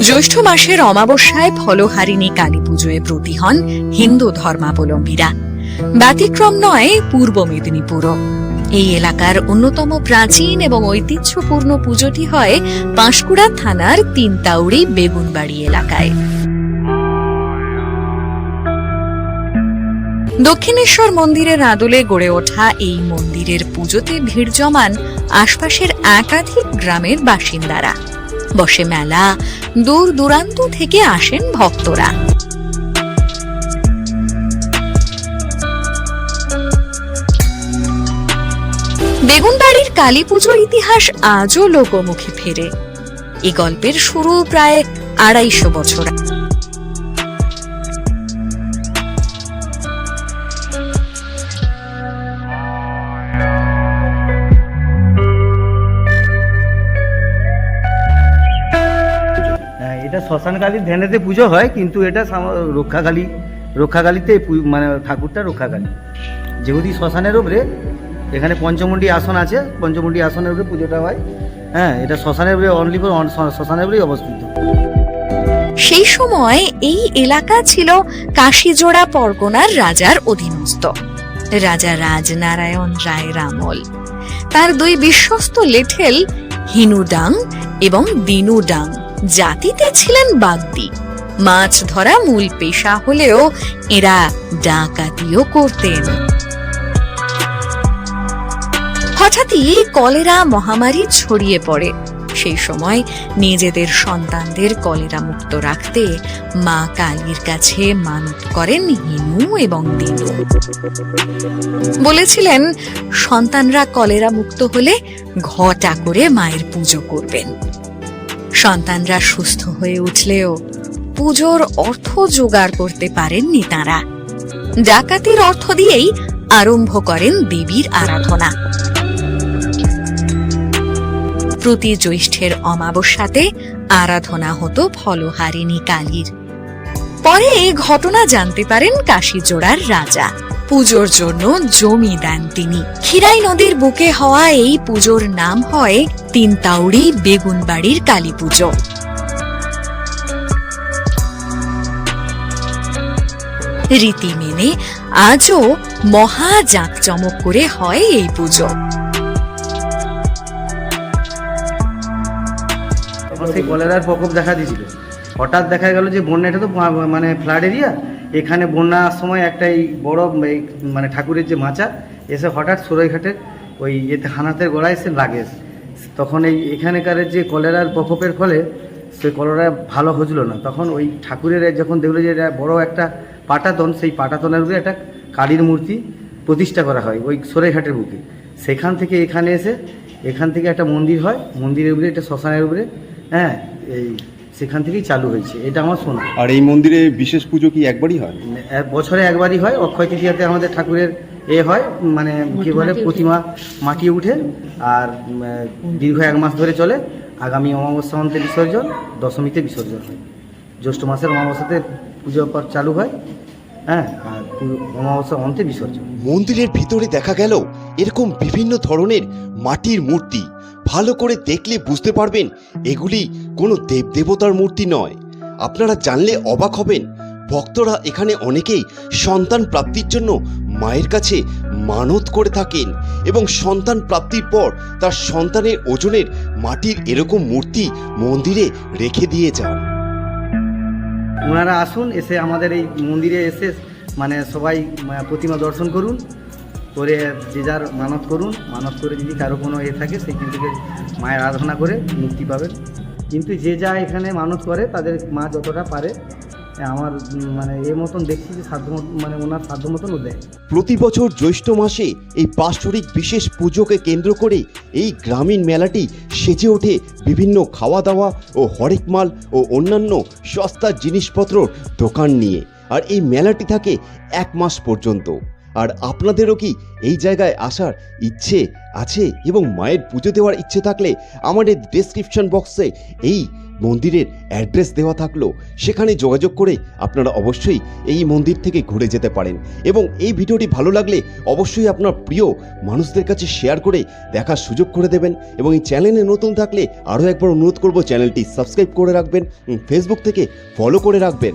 জ্যৈষ্ঠ মাসের অমাবস্যায় ফলহারিণী কালী পুজোয় ব্রতী হন হিন্দু ধর্মাবলম্বীরা। ব্যতিক্রম নয়, পূর্ব মেদিনীপুরও। এই এলাকার অন্যতম প্রাচীন এবং ঐতিহ্যপূর্ণ পুজোটি হয় পাঁশকুড়া থানার তিনতাউড়ি বেগুনবাড়ি এলাকায়। দক্ষিণেশ্বর মন্দিরের আদলে গড়ে ওঠা এই মন্দিরের পুজোতে ভিড় জমান আশপাশের একাধিক গ্রামের বাসিন্দারা। বসে মেলা, দূর দূরান্ত থেকে আসেন ভক্তরা। বেগুনবাড়ির কালী পুজোর ইতিহাস আজও লোকমুখে ফেরে। এই গল্পের শুরু প্রায় আড়াইশো বছর শ্মশানকালীর ধ্যানেতে পুজো হয়, কিন্তু এটা রক্ষাকালী, রক্ষাকালীতে মানে ঠাকুরটা রক্ষাকালী। যেহেতু শ্মশানের উপরে, এখানে পঞ্চমুণ্ডী আসন আছে, পঞ্চমুণ্ডী আসনের উপরে পুজোটা হয়। হ্যাঁ এটা শ্মশানের উপরে অনলি শ্মশানের উপরেই অবস্থিত। সেই সময় এই এলাকা ছিল কাশীজোড়া পরগনার রাজার অধীনস্থ। রাজা রাজনারায়ণ রায় রামল। তার দুই বিশ্বস্ত লেঠেল হিনুডাং এবং দিনুডাং। জাতিতে ছিলেন বাগদি। মাছ ধরা মূল পেশা হলেও এরা ডাকাতিও করতেন। হঠাৎই কলেরা মহামারী ছড়িয়ে পড়ে। সেই সময় নিজেদের সন্তানদের কলেরা মুক্ত রাখতে মা কালীর কাছে মানত করেন হিনু এবং দিনু। বলেছিলেন, সন্তানরা কলেরা মুক্ত হলে ঘটা করে মায়ের পুজো করবেন। সন্তানরা সুস্থ হয়ে উঠলেও পুজোর অর্থ জোগাড় করতে পারেননি তারা। ডাকাতির অর্থ দিয়েই আরম্ভ করেন দেবীর আরাধনা। প্রতি জ্যৈষ্ঠের অমাবস্যাতে আরাধনা হতো ফলহারিণী কালীর। পরে এই ঘটনা জানতে পারেন কাশীজোড়ার রাজা। পুজোর জন্য জমি দেন তিনি। খিরাই নদীর বুকে হওয়া এই পুজোর নাম হয় তিন তিনতাউড়ি বেগুনবাড়ির কালী পুজো। রীতি মেনে আজও মহা জাঁকজমক করে হয় এই পুজো। সেই কলেরার প্রকোপ দেখা দিয়েছিল। হঠাৎ দেখা গেল যে বন্যাটা তো মানে ফ্লাড এরিয়া এখানে বন্যার সময় একটা এই বড় এই মানে ঠাকুরের যে মাচা, এসে হঠাৎ সরাইঘাটের ওই ইয়েতে হানাতের গোড়ায় এসে লাগে। তখন এই এখানেকার যে কলেরার প্রকোপের ফলে সে কলেরা ভালো হচ্ছিল না। তখন ওই ঠাকুরের যখন দেখল যে বড় একটা পাটাতন, সেই পাটাতনের উপরে একটা কালীর মূর্তি প্রতিষ্ঠা করা হয় ওই সরাইঘাটের বুকে। সেখান থেকে এখানে এসে, এখান থেকে একটা মন্দির হয়, মন্দিরের উপরে, এটা শ্মশানের উপরে হ্যাঁ এই সেখান থেকেই চালু হয়েছে এটা আমার শোনা। আর এই মন্দিরে বিশেষ পুজো কি একবারই হয়? এক বছরে একবারই হয় অক্ষয় তৃতীয়াতে আমাদের ঠাকুরের এ হয় মানে কি বলে প্রতিমা মাটি উঠে আর দীর্ঘ এক মাস ধরে চলে। আগামী অমাবস্যা অন্তে বিসর্জন দশমীতে বিসর্জন হয়। জ্যৈষ্ঠ মাসের অমাবস্যাতে পুজো পর চালু হয় হ্যাঁ আর অমাবস্যা অন্তে বিসর্জন। মন্দিরের ভিতরে দেখা গেল এরকম বিভিন্ন ধরনের মাটির মূর্তি। ভালো করে দেখলে বুঝতে পারবেন এগুলি কোনো দেবদেবতার মূর্তি নয়। আপনারা জানলে অবাক হবেন, ভক্তরা এখানে অনেকেই সন্তান প্রাপ্তির জন্য মায়ের কাছে মানত করে থাকেন এবং সন্তান প্রাপ্তির পর তার সন্তানের ওজনের মাটির এরকম মূর্তি মন্দিরে রেখে দিয়ে যান। ওনারা আসুন, এসে আমাদের এই মন্দিরে এসে মানে সবাই প্রতিমা দর্শন করুন। করে যে যার মানত করুন, মানত করে যদি কারও কোনো এ থাকে সেইখান থেকে মায়ের আরাধনা করে মুক্তি পাবেন কিন্তু যে যা এখানে মানত করে, তাদের মা যতটা পারে আমার মানে এ মতন দেখছি যে সাধ্য মানে ওনার সাধ্য মতন দেয়। প্রতি বছর জ্যৈষ্ঠ মাসে এই বাৎসরিক বিশেষ পুজোকে কেন্দ্র করে এই গ্রামীণ মেলাটি সেজে ওঠে। বিভিন্ন খাওয়া দাওয়া ও হরেক মাল ও অন্যান্য সস্তা জিনিসপত্র দোকান নিয়ে। আর এই মেলাটি থাকে এক মাস পর্যন্ত। আর আপনাদেরও কি এই জায়গায় আসার ইচ্ছে আছে এবং মায়ের পুজো দেওয়ার ইচ্ছে থাকলে আমাদের ডেসক্রিপশন বক্সে এই মন্দিরের অ্যাড্রেস দেওয়া থাকল। সেখানে যোগাযোগ করে আপনারা অবশ্যই এই মন্দির থেকে ঘুরে যেতে পারেন এবং এই ভিডিওটি ভালো লাগলে অবশ্যই আপনার প্রিয় মানুষদের কাছে শেয়ার করে দেখার সুযোগ করে দেবেন এবং এই চ্যানেলে নতুন থাকলে আরও একবার অনুরোধ করব চ্যানেলটি সাবস্ক্রাইব করে রাখবেন ফেসবুক থেকে ফলো করে রাখবেন।